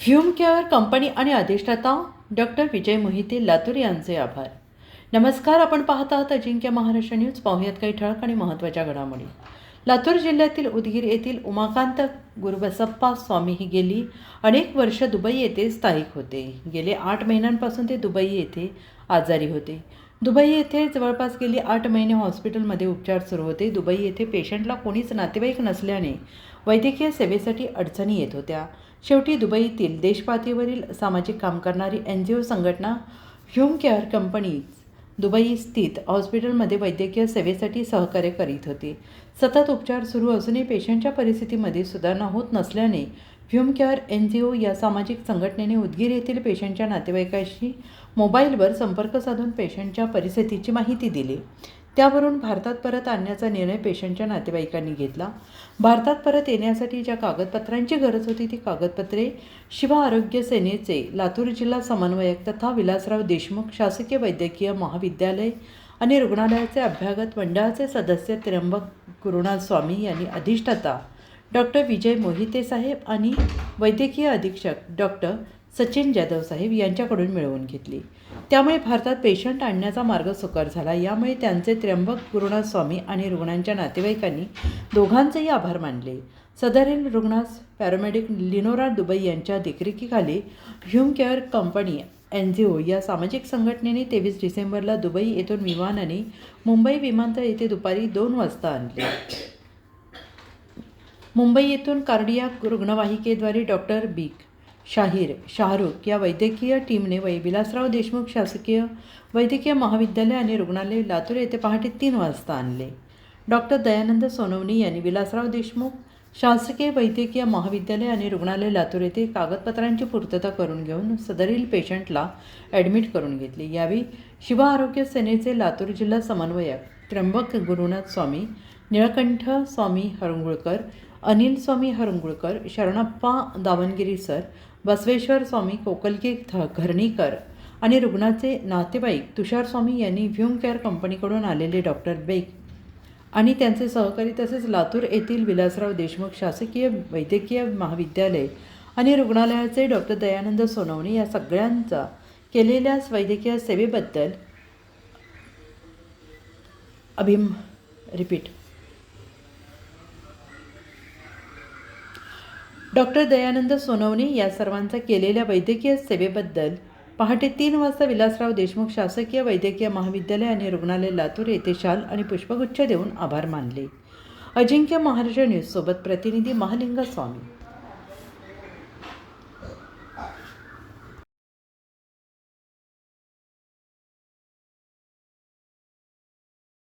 Fume care company आणि अधिष्ठाता doctor विजय मोहिते लातूर यांचे आभार. नमस्कार आपण पाहत आहात अजिंक्य महाराष्ट्र न्यूज. पाहुयात काही ठळक आणि महत्त्वाच्या घडामोडी. लातूर जिल्ह्यातील उदगीर येथील उमाकांत गुरुबसप्पा स्वामी ही गेली. अनेक वर्ष दुबई येथे स्थायिक होते. गेले आठ महिन्यांपासून ते दुबई येथे आजारी होते. दुबई येथे जवळपास गेली आठ महिने हॉस्पिटलमध्ये उपचार सुरू होते. दुबई येथे पेशंटला कोणीच नातेवाईक नसल्याने वैद्यकीय सेवेसाठी अडचणी येत होत्या. शेवटी दुबईतील देशपातळीवरील सामाजिक काम करणारी एन जी ओ संघटना ह्युम केअर कंपनीज दुबई स्थित हॉस्पिटलमध्ये वैद्यकीय सेवेसाठी सहकार्य करीत होते. सतत उपचार सुरू असूनही पेशंटच्या परिस्थितीमध्ये सुधारणा होत नसल्याने Hume care N G O या सामाजिक संघटनेने उदगीर येथील पेशंटच्या नातेवाईकाशी मोबाईलवर संपर्क साधून पेशंटच्या परिस्थितीची माहिती दिली. त्यावरून भारतात परत आणण्याचा निर्णय पेशंटच्या नातेवाईकांनी घेतला. भारतात परत येण्यासाठी ज्या कागदपत्रांची गरज होती ती कागदपत्रे शिवा आरोग्य सेनेचे लातूर जिल्हा समन्वयक तथा विलासराव देशमुख शासकीय वैद्यकीय महाविद्यालय आणि रुग्णालयाचे अभ्यागत मंडळाचे सदस्य त्र्यंबक गुरुनाथ स्वामी यांनी अधिष्ठाता डॉक्टर विजय मोहिते साहेब आणि वैद्यकीय अधीक्षक डॉक्टर सचिन जाधव साहेब यांच्याकडून मिळवून घेतली. त्यामुळे भारतात पेशंट आणण्याचा मार्ग सुकर झाला. यामुळे त्यांचे त्र्यंबक गुरुनाथ स्वामी आणि रुग्णांच्या नातेवाईकांनी दोघांचेही आभार मानले. सदरील रुग्णास पॅरामेडिक लिनोरा दुबई यांच्या देखरेखीखाली hume care company N G O या सामाजिक संघटनेने तेवीस डिसेंबरला दुबई येथून विमानाने मुंबई विमानतळ येथे दुपारी दोन वाजता आणले. मुंबई येथून कार्डियाक रुग्णवाहिकेद्वारे डॉक्टर बीक शाहीर शाहरुख या वैद्यकीय टीमने वै विलासराव देशमुख शासकीय वैद्यकीय महाविद्यालय आणि रुग्णालय लातूर येथे पहाटे तीन वाजता आणले. डॉक्टर दयानंद सोनवणी यांनी विलासराव देशमुख शासकीय वैद्यकीय महाविद्यालय आणि रुग्णालय लातूर येथे कागदपत्रांची पूर्तता करून घेऊन सदरील पेशंटला ॲडमिट करून घेतले. यावेळी शिव आरोग्य सेनेचे लातूर जिल्हा समन्वयक त्र्यंबक गुरुनाथ स्वामी निळकंठ स्वामी हरंगुळकर अनिल स्वामी हरंगुळकर शरणप्पा दावणगिरी सर बसवेश्वर स्वामी कोकलके थ घरणीकर आणि रुग्णाचे नातेवाईक तुषार स्वामी यांनी व्ह्यूम केअर कंपनीकडून आलेले डॉक्टर बेग आणि त्यांचे सहकारी तसेच लातूर येथील विलासराव देशमुख शासकीय वैद्यकीय महाविद्यालय आणि रुग्णालयाचे डॉक्टर दयानंद सोनवणे या सगळ्यांचा केलेल्या वैद्यकीय सेवेबद्दल अभिम रिपीट डॉक्टर दयानंद सोनवणे या सर्वांचा केलेल्या वैद्यकीय सेवेबद्दल पहाटे तीन वाजता विलासराव देशमुख शासकीय वैद्यकीय महाविद्यालय आणि रुग्णालय लातूर येथे शाल आणि पुष्पगुच्छ देऊन आभार मानले. अजिंक्य महाराष्ट्र न्यूजसोबत प्रतिनिधी महालिंग स्वामी